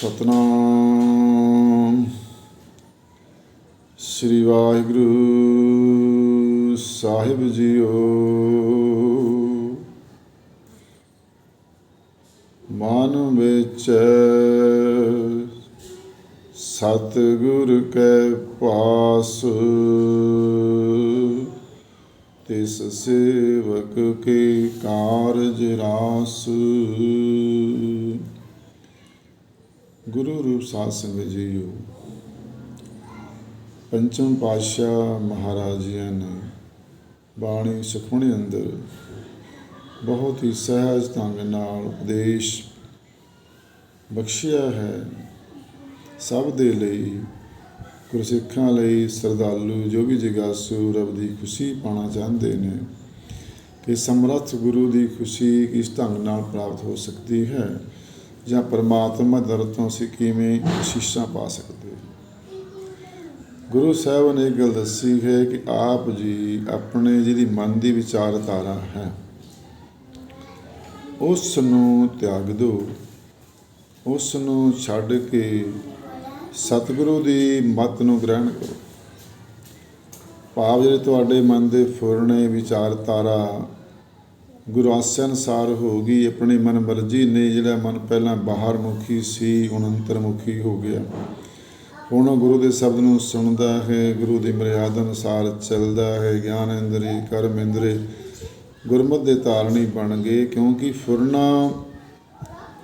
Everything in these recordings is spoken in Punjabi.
ਸਤਨਾਮ। ਸ੍ਰੀ ਵਾਹਿਗੁਰੂ ਸਾਹਿਬ ਜੀਓ। ਮਨ ਵਿੱਚ ਸਤਿਗੁਰ ਕੈ ਪਾਸ, ਤਿਸ ਸੇਵਕ ਕੇ ਕਾਰਜ ਰਾਸ। ਗੁਰੂ ਰੂਪ ਸਾਧ ਸੰਗਤ ਜੀਓ ਪੰਚਮ ਪਾਤਸ਼ਾਹ ਮਹਾਰਾਜ ਜੀ ਨੇ ਬਾਣੀ ਸੁਖਮਣੀ ਅੰਦਰ ਬਹੁਤ ਹੀ ਸਹਿਜ ਢੰਗ ਨਾਲ ਉਪਦੇਸ਼ ਬਖਸ਼ਿਆ ਹੈ। ਸਭ ਦੇ ਲਈ, ਗੁਰਸਿੱਖਾਂ ਲਈ ਸਰਦਾਲੂ ਜੋ ਵੀ ਜਗਾਸੂ ਰੱਬ ਦੀ ਖੁਸ਼ੀ ਪਾਣਾ ਚਾਹੁੰਦੇ ਨੇ ਕਿ ਸਮਰੱਥ ਗੁਰੂ ਦੀ ਖੁਸ਼ੀ ਕਿਸ ਢੰਗ ਨਾਲ ਪ੍ਰਾਪਤ ਹੋ ਸਕਦੀ ਹੈ। ਜਾਂ ਪਰਮਾਤਮਾ ਦਰ ਤੋਂ ਅਸੀਂ ਕਿਵੇਂ ਸ਼ੀਸ਼ਾ ਪਾ ਸਕਦੇ ਗੁਰੂ ਸਾਹਿਬ ਨੇ ਇਹ ਗੱਲ ਦੱਸੀ ਹੈ ਕਿ ਆਪ ਜੀ ਆਪਣੇ ਜਿਹਦੀ ਮਨ ਦੀ ਵਿਚਾਰਧਾਰਾ ਹੈ ਉਸ ਨੂੰ ਤਿਆਗ ਦਿਓ ਉਸ ਨੂੰ ਛੱਡ ਕੇ ਸਤਿਗੁਰੂ ਦੀ ਮੱਤ ਨੂੰ ਗ੍ਰਹਿਣ ਕਰੋ। ਭਾਵ ਜਿਹੜੇ ਤੁਹਾਡੇ ਮਨ ਦੇ ਫੁਰਨੇ ਵਿਚਾਰਧਾਰਾ ਗੁਰੂ ਆਸਿਆ ਅਨੁਸਾਰ ਹੋ ਗਈ, ਆਪਣੀ ਮਨ ਮਰਜ਼ੀ ਨੇ ਜਿਹੜਾ ਮਨ ਪਹਿਲਾਂ ਬਾਹਰ ਮੁਖੀ ਸੀ, ਹੁਣ ਅੰਤਰਮੁਖੀ ਹੋ ਗਿਆ। ਹੁਣ ਉਹ ਗੁਰੂ ਦੇ ਸ਼ਬਦ ਨੂੰ ਸੁਣਦਾ ਹੈ, ਗੁਰੂ ਦੀ ਮਰਿਆਦਾ ਅਨੁਸਾਰ ਚੱਲਦਾ ਹੈ, ਗਿਆਨ ਇੰਦਰੀ, ਕਰਮ ਇੰਦਰੀ, ਗੁਰਮਤਿ ਦੇ ਧਾਰਨੀ ਬਣ ਗਏ, ਕਿਉਂਕਿ ਫੁਰਨਾ,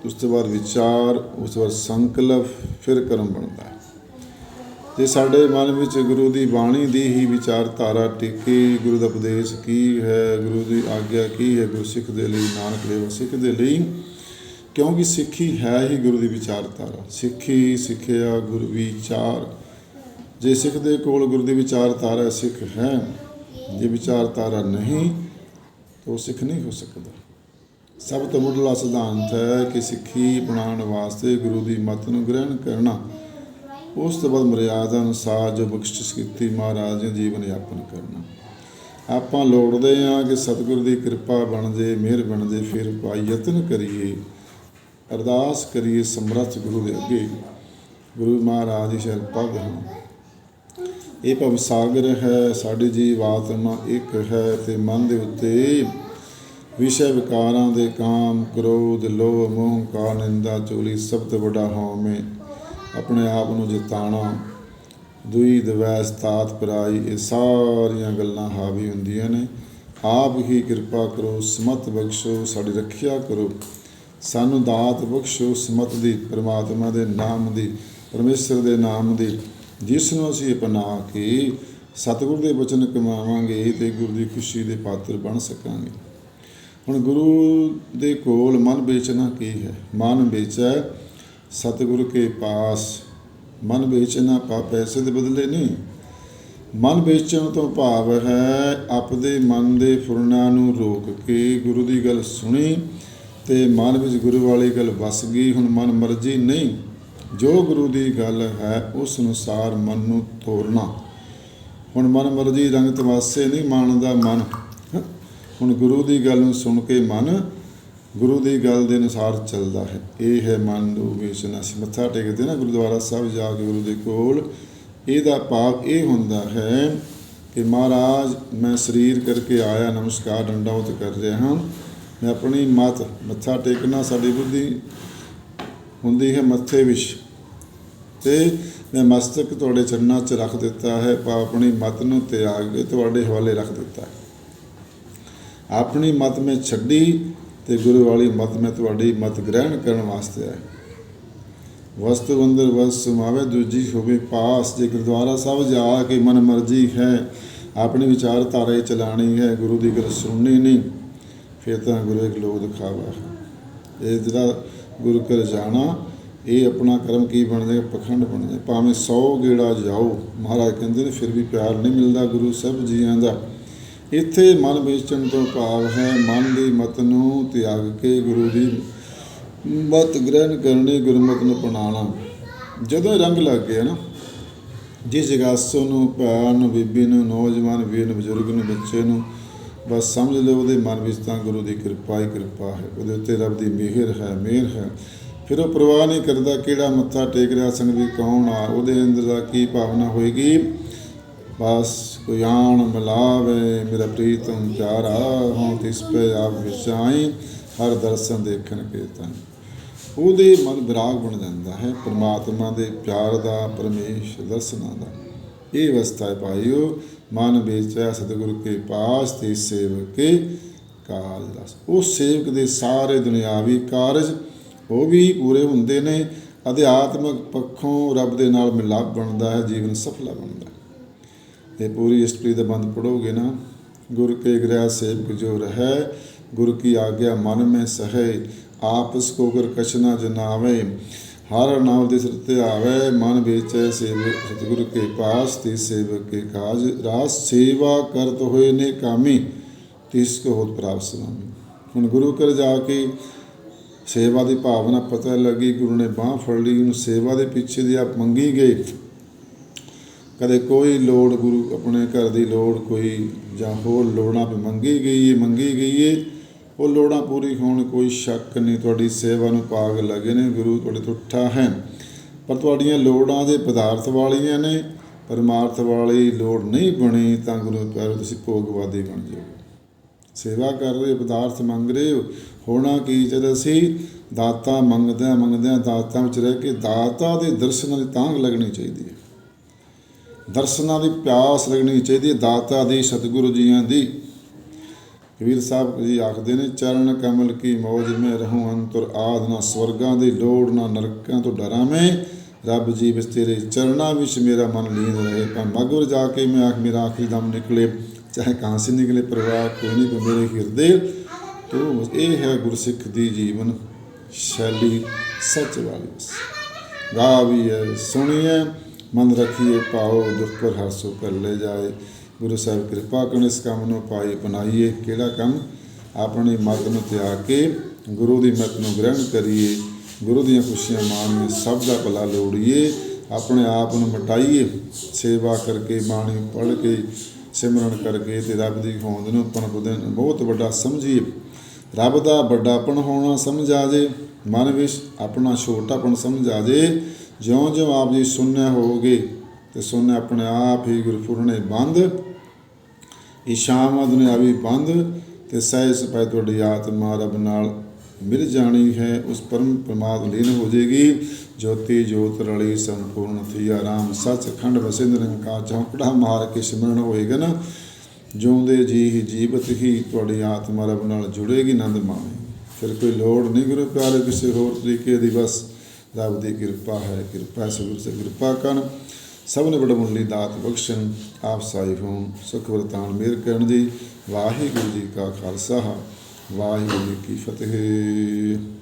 ਉਸ ਤੋਂ ਬਾਅਦ ਵਿਚਾਰ, ਉਸ ਤੋਂ ਬਾਅਦ ਸੰਕਲਪ, ਫਿਰ ਕਰਮ ਬਣਦਾ ਹੈ। ਜੇ ਸਾਡੇ ਮਨ ਵਿੱਚ ਗੁਰੂ ਦੀ ਬਾਣੀ ਦੀ ਹੀ ਵਿਚਾਰਧਾਰਾ ਟਿਕੀ, ਗੁਰੂ ਦਾ ਉਪਦੇਸ਼ ਕੀ ਹੈ, ਗੁਰੂ ਦੀ ਆਗਿਆ ਕੀ ਹੈ, ਗੁਰੂ ਸਿੱਖ ਦੇ ਲਈ, ਨਾਨਕ ਦੇਵ ਸਿੱਖ ਦੇ ਲਈ? ਕਿਉਂਕਿ ਸਿੱਖੀ ਹੈ ਹੀ ਗੁਰੂ ਦੀ ਵਿਚਾਰਧਾਰਾ। ਸਿੱਖੀ, ਸਿੱਖਿਆ, ਗੁਰੂ ਵਿਚਾਰ। ਜੇ ਸਿੱਖ ਦੇ ਕੋਲ ਗੁਰੂ ਦੀ ਵਿਚਾਰਧਾਰਾ ਸਿੱਖ ਹੈ, ਜੇ ਵਿਚਾਰਧਾਰਾ ਨਹੀਂ, ਤਾਂ ਉਹ ਸਿੱਖ ਨਹੀਂ ਹੋ ਸਕਦਾ। ਸਭ ਤੋਂ ਮੁੱਢਲਾ ਸਿਧਾਂਤ ਹੈ ਕਿ ਸਿੱਖੀ ਬਣਾਉਣ ਵਾਸਤੇ ਗੁਰੂ ਦੀ ਮੱਤ ਨੂੰ ਗ੍ਰਹਿਣ ਕਰਨਾ ਉਸ ਤੋਂ ਬਾਅਦ ਮਰਿਆਦਾ ਅਨੁਸਾਰ ਜੋ ਬਖਸ਼ਿਸ਼ ਕੀਤੀ, ਮਹਾਰਾਜ ਨੇ ਜੀਵਨ ਯਾਪਨ ਕਰਨਾ। ਆਪਾਂ ਲੋੜਦੇ ਹਾਂ ਕਿ ਸਤਿਗੁਰੂ ਦੀ ਕਿਰਪਾ ਬਣ ਜੇ, ਮਿਹਰ ਬਣ ਜੇ, ਫਿਰ ਪਾ ਯਤਨ ਕਰੀਏ, ਅਰਦਾਸ ਕਰੀਏ ਸਮਰੱਥ ਗੁਰੂ ਦੇ ਅੱਗੇ। ਗੁਰੂ ਮਹਾਰਾਜ ਦੀ ਸ਼ਰਨ ਪੱਗ ਹਾਂ ਇਹ ਭਵ ਸਾਗਰ ਹੈ, ਸਾਡੀ ਜੀਵ ਆਤਮਾ ਇੱਕ ਹੈ ਤੇ ਮਨ ਦੇ ਉੱਤੇ ਵਿਸ਼ੇ ਵਿਕਾਰਾਂ ਦੇ ਕਾਮ, ਕ੍ਰੋਧ, ਲੋਭ, ਮੋਹ ਕਾ ਨਿੰਦਾ ਚੋਲੀ ਸਭ ਤੋਂ ਵੱਡਾ ਹਉਮੈ ਆਪਣੇ ਆਪ ਨੂੰ ਜਿਤਾਣਾ ਦੁਈ ਦਵੈਸ ਤਾਤ ਪਰਾਈ, ਇਹ ਸਾਰੀਆਂ ਗੱਲਾਂ ਹਾਵੀ ਹੁੰਦੀਆਂ ਨੇ। ਆਪ ਹੀ ਕਿਰਪਾ ਕਰੋ, ਸਮਤ ਬਖਸ਼ੋ, ਸਾਡੀ ਰੱਖਿਆ ਕਰੋ। ਸਾਨੂੰ ਦਾਤ ਬਖਸ਼ੋ, ਸਮਤ ਦੀ, ਪ੍ਰਮਾਤਮਾ ਦੇ ਨਾਮ ਦੀ, ਪਰਮੇਸ਼ਰ ਦੇ ਨਾਮ ਦੀ, ਜਿਸ ਨੂੰ ਅਸੀਂ ਅਪਣਾ ਕੇ ਸਤਿਗੁਰ ਦੇ ਬਚਨ ਕਮਾਵਾਂਗੇ, ਤੇ ਗੁਰੂ ਦੀ ਖੁਸ਼ੀ ਦੇ ਪਾਤਰ ਬਣ ਸਕਾਂਗੇ। ਹੁਣ ਗੁਰੂ ਦੇ ਕੋਲ ਮਨ ਵੇਚਣਾ ਕੀ ਹੈ? ਮਨ ਵੇਚੈ ਸਤਿਗੁਰ ਕੇ ਪਾਸ, ਮਨ ਵੇਚਣਾ ਪਾ ਪੈਸੇ ਦੇ ਬਦਲੇ ਨਹੀਂ ਮਨ ਵੇਚਣ ਤੋਂ ਭਾਵ ਹੈ, ਆਪਦੇ ਮਨ ਦੇ ਫੁਰਨਾ ਨੂੰ ਰੋਕ ਕੇ ਗੁਰੂ ਦੀ ਗੱਲ ਸੁਣੀ ਤੇ ਮਨ ਵਿੱਚ ਗੁਰੂ ਵਾਲੀ ਗੱਲ ਵਸ ਗਈ, ਹੁਣ ਮਨ ਮਰਜ਼ੀ ਨਹੀਂ। ਜੋ ਗੁਰੂ ਦੀ ਗੱਲ ਹੈ, ਉਸ ਅਨੁਸਾਰ ਮਨ ਨੂੰ ਤੋਰਨਾ। ਹੁਣ ਮਨ ਮਰਜ਼ੀ ਰੰਗ ਤਮਾਸੇ ਨਹੀਂ ਮੰਨਦਾ ਮਨ। ਹੁਣ ਗੁਰੂ ਦੀ ਗੱਲ ਨੂੰ ਸੁਣ ਕੇ ਮਨ ਗੁਰੂ ਦੀ ਗੱਲ ਦੇ ਅਨੁਸਾਰ ਚੱਲਦਾ ਹੈ। ਇਹ ਹੈ ਮਨ ਨੂੰ ਵੇਚਣਾ ਸੀ ਮੱਥਾ ਟੇਕਦੇ ਨਾ ਗੁਰਦੁਆਰਾ ਸਾਹਿਬ ਜਾ ਕੇ ਗੁਰੂ ਦੇ ਕੋਲ, ਇਹਦਾ ਭਾਵ ਇਹ ਹੁੰਦਾ ਹੈ ਕਿ ਮਹਾਰਾਜ, ਮੈਂ ਸਰੀਰ ਕਰਕੇ ਆਇਆ, ਨਮਸਕਾਰ ਡੰਡਾ ਉਤ ਕਰ ਰਿਹਾ ਹਾਂ। ਮੈਂ ਆਪਣੀ ਮਤ, ਮੱਥਾ ਟੇਕਣਾ ਸਾਡੀ ਬੁੱਧੀ ਹੁੰਦੀ ਹੈ ਮੱਥੇ ਵਿੱਚ। ਤੇ ਮੈਂ ਮਸਤਕ ਤੁਹਾਡੇ ਚਰਨਾਂ 'ਚ ਰੱਖ ਦਿੱਤਾ ਹੈ ਪਾ ਆਪਣੀ ਮਤ ਨੂੰ ਤਿਆਗ ਕੇ ਤੁਹਾਡੇ ਹਵਾਲੇ ਰੱਖ ਦਿੱਤਾ ਹੈ। ਆਪਣੀ ਮਤ ਮੈਂ ਛੱਡੀ ਤੇ ਗੁਰੂ ਵਾਲੀ ਮਤ ਮੈਂ ਤੁਹਾਡੀ ਮਤ ਗ੍ਰਹਿਣ ਕਰਨ ਵਾਸਤੇ ਹੈ ਵਸਤੂ ਅੰਦਰ ਵਸ ਸਮਾਵੇ, ਦੂਜੀ ਹੋਵੇ ਪਾਸ। ਜੇ ਗੁਰਦੁਆਰਾ ਸਾਹਿਬ ਜਾ ਕੇ ਮਨ ਮਰਜ਼ੀ ਹੈ, ਆਪਣੀ ਵਿਚਾਰਧਾਰਾ ਚਲਾਣੀ ਹੈ, ਗੁਰੂ ਦੀ ਗੱਲ ਸੁਣਨੀ ਨਹੀਂ, ਫਿਰ ਤਾਂ ਗੁਰੂ ਇੱਕ ਲੋਕ ਦਿਖਾਵਾ ਹੈ। ਇਹ ਜਿਹੜਾ ਗੁਰੂ ਘਰ ਜਾਣਾ, ਇਹ ਆਪਣਾ ਕਰਮ ਕੀ ਬਣ ਜਾਏ ਪਖੰਡ ਬਣ ਜਾਏ ਭਾਵੇਂ 100 ਗੇੜਾ ਜਾਓ, ਮਹਾਰਾਜ ਕਹਿੰਦੇ ਨੇ, ਫਿਰ ਵੀ ਪਿਆਰ ਨਹੀਂ ਮਿਲਦਾ ਗੁਰੂ ਸਾਹਿਬ ਜੀਆਂ ਦਾ। ਇੱਥੇ ਮਨ ਵੇਚਣ ਤੋਂ ਭਾਵ ਹੈ, ਮਨ ਦੀ ਮਤ ਨੂੰ ਤਿਆਗ ਕੇ ਗੁਰੂ ਦੀ ਮਤ ਗ੍ਰਹਿਣ ਕਰਨੀ, ਗੁਰਮਤ ਨੂੰ ਅਪਣਾਉਣਾ। ਜਦੋਂ ਇਹ ਰੰਗ ਲੱਗ ਗਿਆ ਨਾ, ਜਿਸ ਜਗਾਸੋ ਨੂੰ, ਭੈਣ ਨੂੰ, ਬੀਬੀ ਨੂੰ, ਨੌਜਵਾਨ, ਵੀਰ ਨੂੰ, ਬਜ਼ੁਰਗ ਨੂੰ, ਬੱਚੇ ਨੂੰ, ਬਸ ਸਮਝ ਲਓ ਉਹਦੇ ਮਨ ਵਿੱਚ ਤਾਂ ਗੁਰੂ ਦੀ ਕਿਰਪਾ ਹੀ ਕਿਰਪਾ ਹੈ। ਉਹਦੇ ਉੱਤੇ ਰੱਬ ਦੀ ਮਿਹਰ ਹੈ ਮਿਹਰ ਹੈ। ਫਿਰ ਉਹ ਪ੍ਰਵਾਹ ਨਹੀਂ ਕਰਦਾ ਕਿਹੜਾ ਮੱਥਾ ਟੇਕ ਰਿਹਾ ਸੰਗ ਵੀ ਕੌਣ ਆ, ਉਹਦੇ ਅੰਦਰ ਦਾ ਕੀ ਭਾਵਨਾ ਹੋਏਗੀ? ਬਸ ਕੋਈ ਆਣ ਮਿਲਾਵੇ, ਮੇਰਾ ਪ੍ਰੀਤਮ ਪਿਆਰਾ, ਹਾਂ ਤਿਸ ਪੇ ਆਪ ਵਿਚਾਈ ਹਰ ਦਰਸ਼ਨ ਦੇਖਣ ਕੇ ਤਾਂ ਉਹਦੇ ਮਨ ਵਿਰਾਗ ਬਣ ਜਾਂਦਾ ਹੈ, ਪ੍ਰਮਾਤਮਾ ਦੇ ਪਿਆਰ ਦਾ, ਪਰਮੇਸ਼ ਦਰਸ਼ਨਾਂ ਦਾ। ਇਹ ਅਵਸਥਾ ਹੈ ਭਾਈਓ, ਮਨ ਵੇਚਿਆ ਸਤਿਗੁਰ ਕੇ ਪਾਸ, ਤੇ ਸੇਵਕ ਕੇ ਕਾਰਜ ਰਸ ਉਹ ਸੇਵਕ ਦੇ ਸਾਰੇ ਦੁਨਿਆਵੀ ਕਾਰਜ ਉਹ ਵੀ ਪੂਰੇ ਹੁੰਦੇ ਨੇ, ਅਧਿਆਤਮਕ ਪੱਖੋਂ ਰੱਬ ਦੇ ਨਾਲ ਮਿਲਾਪ ਬਣਦਾ ਹੈ, ਜੀਵਨ ਸਫਲਾ ਬਣਦਾ ਹੈ ਇਹ ਪੂਰੀ ਇਸਤਰੀ ਦਾ ਬੰਦ ਪੜੋਗੇ ਨਾ, ਗੁਰ ਕੇ ਗ੍ਰਹਿ ਸੇਵਕ ਜੋ ਰਹਿ, ਗੁਰ ਕੀ ਆਗਿਆ ਮਨ ਮੈਂ ਸਹੈ, ਆਪਸ ਕੋ ਕਰ ਕਛਨਾ ਜਨਾਵੇ, ਹਰ ਨਾਮ ਦੇ ਸਿਰ ਤੇ ਆਵੇ, ਮਨ ਵੇਚੈ ਸੇਵਕ ਸਤਿਗੁਰ ਕੇ ਪਾਸ, ਤੇ ਸੇਵਕ ਕੇ ਕਾਜ ਰਾਸ, ਸੇਵਾ ਕਰਤ ਹੋਏ ਨੇ ਕਾਮੀ, ਤਿਸ ਕੋ ਹੋਤ ਪ੍ਰਾਪਤ ਸੁਨਾਮੀ ਹੁਣ ਗੁਰੂ ਘਰ ਜਾ ਕੇ ਸੇਵਾ ਦੀ ਭਾਵਨਾ ਪਤਾ ਲੱਗੀ, ਗੁਰੂ ਨੇ ਬਾਹ ਫੜ ਲਈ, ਉਹਨੂੰ ਸੇਵਾ ਦੇ ਪਿੱਛੇ ਦੀ ਆਪ ਮੰਗੀ ਗਏ। ਕਦੇ ਕੋਈ ਲੋੜ ਗੁਰੂ ਆਪਣੇ ਘਰ ਦੀ ਲੋੜ ਕੋਈ ਜਾਂ ਹੋਰ ਲੋੜਾਂ ਵੀ ਮੰਗੀ ਗਈ ਹੈ ਮੰਗੀ ਗਈ ਹੈ ਉਹ ਲੋੜਾਂ ਪੂਰੀ ਹੋਣ ਕੋਈ ਸ਼ੱਕ ਨਹੀਂ। ਤੁਹਾਡੀ ਸੇਵਾ ਨੂੰ ਪਾਗ ਲੱਗੇ ਨੇ ਗੁਰੂ ਤੁਹਾਡੇ ਤੋਂ ਉੱਠਾ ਹੈ। ਪਰ ਤੁਹਾਡੀਆਂ ਲੋੜਾਂ ਦੇ ਪਦਾਰਥ ਵਾਲੀਆਂ ਨੇ ਪਰਮਾਰਥ ਵਾਲੀ ਲੋੜ ਨਹੀਂ ਬਣੀ ਤਾਂ ਗੁਰੂ ਪਿਆਰੋ ਤੁਸੀਂ ਭੋਗਵਾਦੀ ਬਣ ਜਾਓਗੇ ਸੇਵਾ ਕਰ ਰਹੇ ਹੋ, ਪਦਾਰਥ ਮੰਗ ਰਹੇ ਹੋ ਹੋਣਾ ਕੀ ਜਦ ਅਸੀਂ ਦਾਤਾ ਮੰਗਦੇ ਮੰਗਦੇ ਦਾਤਾ ਵਿੱਚ ਰਹਿ ਕੇ ਦਾਤਾ ਦੇ ਦਰਸ਼ਨਾਂ ਦੀ ਤਾਂਘ ਲੱਗਣੀ ਚਾਹੀਦੀ ਹੈ। ਦਰਸ਼ਨਾਂ ਦੀ ਪਿਆਸ ਲੱਗਣੀ ਚਾਹੀਦੀ ਹੈ, ਦਾਤਾ ਦੀ, ਸਤਿਗੁਰੂ ਜੀਆਂ ਦੀ। ਕਬੀਰ ਸਾਹਿਬ ਜੀ ਆਖਦੇ ਨੇ, ਚਰਨ ਕਮਲ ਕੀ ਮੌਜ ਮੈਂ ਰਹੂੰ, ਅੰਤਰ ਆਦ ਨਾ ਸਵਰਗਾਂ ਦੀ ਲੋੜ, ਨਾ ਨਰਕਾਂ ਤੋਂ ਡਰਾਂ ਮੈਂ ਰੱਬ ਜੀ ਵਿੱਚ ਤੇਰੇ ਚਰਨਾਂ ਵਿੱਚ ਮੇਰਾ ਮਨ ਲੀਨ ਰਹੇ। ਪਰ ਮਗਰ ਜਾ ਕੇ ਮੈਂ ਆਖ, ਮੇਰਾ ਆਖਰੀ ਦਮ ਨਿਕਲੇ। ਚਾਹੇ ਕਹਾਂ ਸੇ ਨਿਕਲੇ ਪ੍ਰਵਾਹ ਕੋਈ ਨਹੀਂ, ਪਰ ਮੇਰੇ ਹਿਰਦੇ ਤੋ ਇਹ ਹੈ ਗੁਰਸਿੱਖ ਦੀ ਜੀਵਨ ਸ਼ੈਲੀ। ਸੱਚ ਵਾਲੀ ਬਸ। ਵੀ ਹੈ ਸੁਣੀਏ ਮਨ ਰੱਖੀਏ ਪਾਓ ਦੁੱਖ ਪਰ ਹਰਸੋ ਕਰ ਲੈ ਜਾਏ। ਗੁਰੂ ਸਾਹਿਬ ਕਿਰਪਾ ਕਰਨ ਇਸ ਕੰਮ ਨੂੰ ਪਾਈ ਅਪਣਾਈਏ। ਕਿਹੜਾ ਕੰਮ? ਆਪਣੀ ਮਤ ਨੂੰ ਤਿਆਗ ਕੇ ਗੁਰੂ ਦੀ ਮਤ ਨੂੰ ਗ੍ਰਹਿਣ ਕਰੀਏ। ਗੁਰੂ ਦੀਆਂ ਖੁਸ਼ੀਆਂ ਮਾਣੀਏ, ਸਭ ਦਾ ਭਲਾ ਲੋੜੀਏ। ਆਪਣੇ ਆਪ ਨੂੰ ਮਟਾਈਏ। ਸੇਵਾ ਕਰਕੇ, ਬਾਣੀ ਪੜ੍ਹ ਕੇ, ਸਿਮਰਨ ਕਰਕੇ ਤੇ ਰੱਬ ਦੀ ਹੋਂਦ ਨੂੰ ਆਪਣਾ ਬੁੱਧਨ ਬਹੁਤ ਵੱਡਾ ਸਮਝੀਏ। ਰੱਬ ਦਾ ਵੱਡਾਪਣ ਹੋਣਾ ਸਮਝ ਆ ਜੇ। ਮਨ ਵਿੱਚ ਆਪਣਾ ਛੋਟਾਪਣ ਸਮਝ ਆ ਜੇ। ਜਿਉਂ ਜਿਉਂ ਆਪ ਜੀ ਸੁਣਨੇ ਹੋਗੇ ਤੇ ਸੁਣਨੇ ਆਪਣੇ ਆਪ ਹੀ ਗੁਰਪੁਰਨੇ ਬੰਦ। ਇਸ਼ਾਮ ਦੁਨਿਆਵੀ ਬੰਦ ਤੇ ਸਹਿ ਸਪੈ ਤੁਹਾਡੀ ਆਤਮਾ ਰੱਬ ਨਾਲ ਮਿਲ ਜਾਣੀ ਹੈ। ਉਸ ਪਰਮ ਪ੍ਰਮਾਦ ਲੀਨ ਹੋ ਜੇਗੀ ਜੋਤੀ ਜੋਤ ਰਲੀ ਸੰਪੂਰਨ ਥੀ ਆਰਾਮ। ਸੱਚ ਖੰਡ ਵਸੇ ਨਿਰੰਕਾਰ ਚੌਂਕੜਾ ਮਾਰ ਕੇ ਸਿਮਰਨ ਹੋਏਗਾ ਨਾ ਜਿਉਂਦੇ ਜੀ ਹੀ ਜੀਵਤ ਹੀ ਤੁਹਾਡੀ ਆਤਮਾ ਰੱਬ ਨਾਲ ਜੁੜੇਗੀ, ਆਨੰਦ ਮਾਣੇ ਫਿਰ ਕੋਈ ਲੋੜ ਨਹੀਂ ਗੁਰੂ ਪਿਆਰੇ ਕਿਸੇ ਹੋਰ ਤਰੀਕੇ ਦੀ ਬਸ ਰੱਬ ਦੀ ਕਿਰਪਾ ਹੈ, ਕਿਰਪਾ ਸਭੂ ਸੇ, ਕਿਰਪਾ ਕਰਨ। ਸਭ ਨੇ ਬੜਮੁੱਲੀ ਦਾਤ ਬਖਸ਼ਣ, ਆਪ ਸਾਹਿਬ ਹੋਣ, ਸੁਖ ਵਰਤਾਨ ਮੇਰ ਕਰਨ ਦੀ। ਵਾਹਿਗੁਰੂ ਜੀ ਕਾ ਖਾਲਸਾ, ਵਾਹਿਗੁਰੂ ਜੀ ਕੀ ਫਤਿਹ।